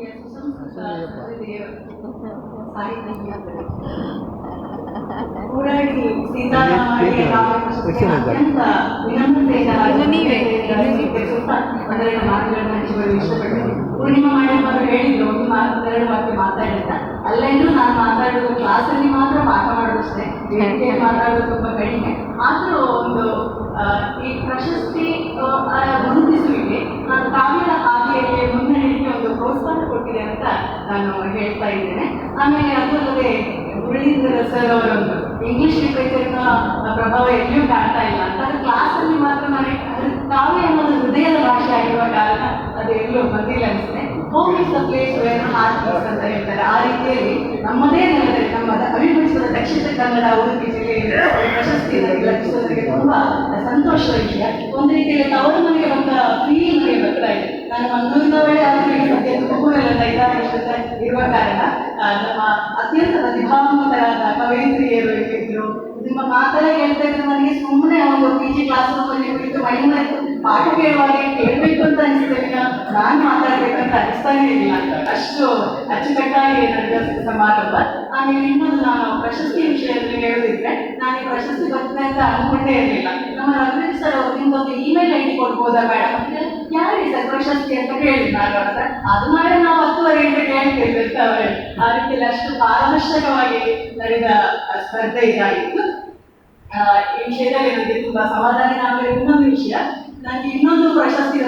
ನೀವೇ, ಮಾತುಗಳನ್ನ ಹಂಚಿಕೊಳ್ಳಲು ಇಷ್ಟಪಡ್ತೀನಿ ಪೂರ್ಣಿಮಾ ಮೇಡಮ್ ಮಾತ್ರ ಹೇಳಿದ್ರು ಮಾತು ಎರಡು ಮಾತು ಮಾತಾಡಿದ ಅಲ್ಲೇನು ನಾನು ಮಾತಾಡೋದು ಕ್ಲಾಸಲ್ಲಿ ಮಾತ್ರ ಪಾಠ ಮಾಡೋದಷ್ಟೇ ವೇದಿಕೆಯಲ್ಲಿ ಮಾತಾಡೋದು ತುಂಬಾ ಕಡಿಮೆ. ಆದರೂ ಒಂದು ಈ ಪ್ರಶಸ್ತಿ ಗುರುತಿಸುವಿಕೆ ನಾನು ಕಾವ್ಯದ ಕೊಟ್ಟಿದೆ ಅಂತ ನಾನು ಹೇಳ್ತಾ ಇದ್ದೇನೆ. ಆಮೇಲೆ ಅದು ಅಲ್ಲದೆ ಮುರಳೀಧರ ಸರ್ ಅವರೊಂದು ಇಂಗ್ಲಿಷ್ ಲಿಟ್ರೇಚರ್ನ ಪ್ರಭಾವ ಎಲ್ಲಿಯೂ ಕಾಣ್ತಾ ಇಲ್ಲ. ಅಂತ ಅದು ಕ್ಲಾಸಲ್ಲಿ ಮಾತ್ರ ನನಗೆ ಅದು ಕಾವ್ಯ ಅನ್ನೋದು ಹೃದಯದ ಭಾಷೆ ಆಗಿರುವ ಕಾರಣ ಅದು ಎಲ್ಲೂ ಬಂದಿಲ್ಲ ಅನಿಸುತ್ತೆ. Home is the place where heart ಅಂತ ಹೇಳ್ತಾರೆ. ಆ ರೀತಿಯಲ್ಲಿ ನಮ್ಮದೇ ನೆಲದಲ್ಲಿ ನಮ್ಮ ಅಭಿಮಾನಿಸಿದ ದಕ್ಷಿಣ ಕನ್ನಡ ಉಡುಪಿ ಜಿಲ್ಲೆಯಲ್ಲಿ ಪ್ರಶಸ್ತಿ ಲಭಿಸೋದಕ್ಕೆ ತುಂಬಾ ಸಂತೋಷದ ವಿಷಯ. ಒಂದು ರೀತಿಯಲ್ಲಿ ತವರು ಮನೆಗೆ ನಾನು ಮಂಗಳೂರಿನ ವೇಳೆ ಆದರೂ ಈಗ ಸದ್ಯ ತುಮಕೂರಲ್ಲ ಐದಾರು ವರ್ಷದ ಇರುವ ಕಾರಣ ನಮ್ಮ ಅತ್ಯಂತ ಪ್ರತಿಭಾವಂತರಾದ ಕವಯಿತ್ರಿಯರು ಇದ್ರು ನಿಮ್ಮ ಮಾತಾಡ ಹೇಳ್ತಾ ಇದ್ರೆ ನನಗೆ ಸುಮ್ಮನೆ ಒಂದು ಪಿ ಜಿ ಕ್ಲಾಸ್ ರೂಮಲ್ಲಿ ಕುಳಿತು ಮೈ ಪಾಠ ಕೇಳುವಾಗ ಕೇಳಬೇಕು ಅಂತ ಅನಿಸ್ತೇನೆ ನಾನು ಮಾತಾಡ್ಬೇಕಂತ ಅನಿಸ್ತಾನೇ ಇಲ್ಲ ಅಷ್ಟು ಅಚ್ಚುಕಟ್ಟಾಗಿ ನಡೆದ ಸಮಾರಂಭ ಆಮೇಲೆ ಇನ್ನೊಂದು ನಾನು ಪ್ರಶಸ್ತಿ ವಿಷಯದಲ್ಲಿ ಹೇಳೋದಿದ್ರೆ ನಾನು ಈ ಪ್ರಶಸ್ತಿ ಬರ್ತದೆ ಅಂತ ಅನ್ಕೊಂಡೇ ಇರಲಿಲ್ಲ. ನಮ್ಮ ರಘುವೀರ್ ಸರ್ ನಿಮ್ದೊಂದು ಇಮೇಲ್ ಐ ಡಿ ಕೊಡ್ಬೋದಾ ಮೇಡಮ್ ಅಂದ್ರೆ ಸರ್ ಪ್ರಶಸ್ತಿ ಅಂತ ಕೇಳಿದ್ರು ಸರ್ ಅದು ಮಾಡಿ ನಾವು ಹತ್ತುವರೆ ಗಂಟೆಗೆ ಅಂತ ಅವರು. ಆ ರೀತಿಯಲ್ಲಿ ಅಷ್ಟು ಪಾರದರ್ಶಕವಾಗಿ ನಡೆದ ಸ್ಪರ್ಧೆ ಇದಾಗಿತ್ತು. ಈ ವಿಷಯದಲ್ಲಿ ನನಗೆ ತುಂಬಾ ಸಮಾಧಾನ ಆಗಲಿ ಇನ್ನೊಂದು ವಿಷಯ. ನನಗೆ ಇನ್ನೊಂದು ಪ್ರಶಸ್ತಿ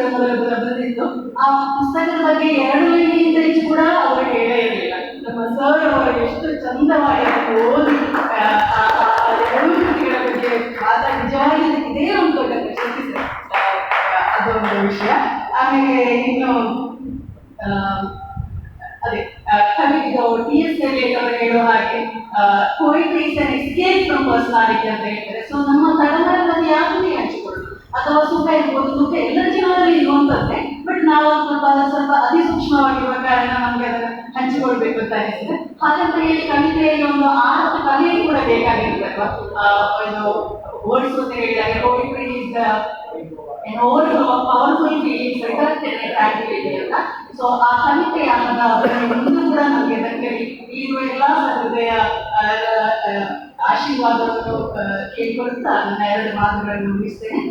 ಬಂದಿತ್ತು. ಆ ಪುಸ್ತಕದ ಬಗ್ಗೆ ಎರಡು ಲೈನಿಗಿಂತ ಹೆಚ್ಚು ಕೂಡ ಅವರು ಹೇಳೇ ಇರಲಿಲ್ಲ. ನಮ್ಮ ಸರ್ ಅವರು ಎಷ್ಟು ಚಂದವಾಗಿ ಓದಿ ಆ, ಆ, ಆ, ಆ ಎರಡು ಕೃತಿಗಳ ಬಗ್ಗೆ ಮಾತಾಡಿ ನಿಜವಾಗಿ ನನಗೆ ಇದೇ ಒಂದು ದೊಡ್ಡ ಪ್ರಶಸ್ತಿ ಸರ್. ಆ, ಆ, ಅದೊಂದು ವಿಷಯ. ಆಮೇಲೆ ಇನ್ನು ಅದೇ ಕವಿಗಳು ಟಿ ಎಸ್ ಅವರು ಹೇಳುವ ಹಾಗೆ poetry is an escape from personality ಅಂತ ಹೇಳ್ತಾರೆ. ಸೊ ನಮ್ಮ ತಲೆಮಾರಿನಲ್ಲಿ ಯಾವುದೇ ಹಂಚಿಕೊಳ್ಳೋದು? ಅಥವಾ ಸುಖ ಇರ್ಬೋದು ದುಃಖ ಎಲ್ಲರ ಹಂಚಿಕೊಳ್ಬೇಕು ಅಂತ ಅನಿಸ್ತದೆ ಹಾಗಂತ ಹೇಳಿ ಕವಿತೆಯಲ್ಲಿ ಒಂದು ಆರು ಕಲಿಯೇ ಕೂಡ ಬೇಕಾಗಿರುತ್ತೆ ಅಲ್ವಾ? ಆ, ಒಂದು ವರ್ಡ್ಸ್ ಅಂತ ಹೇಳಿದಾಗ ಪೋಯಿಟ್ರಿ ಇಸ್ activity ಅಂತ ಸೊ ಆ ಕವಿತೆ ಅನ್ನೋದ ಮುಂದೆ ಕೂಡ ನಮಗೆ ಅದಕ್ಕೆ ಇರುವ ಎಲ್ಲ ಹೃದಯ ಆಶೀರ್ವಾದವನ್ನು ಆ, ನನ್ನ ಎರಡು ಮಾತುಗಳನ್ನು ಮುಗಿಸ್ತೇನೆ.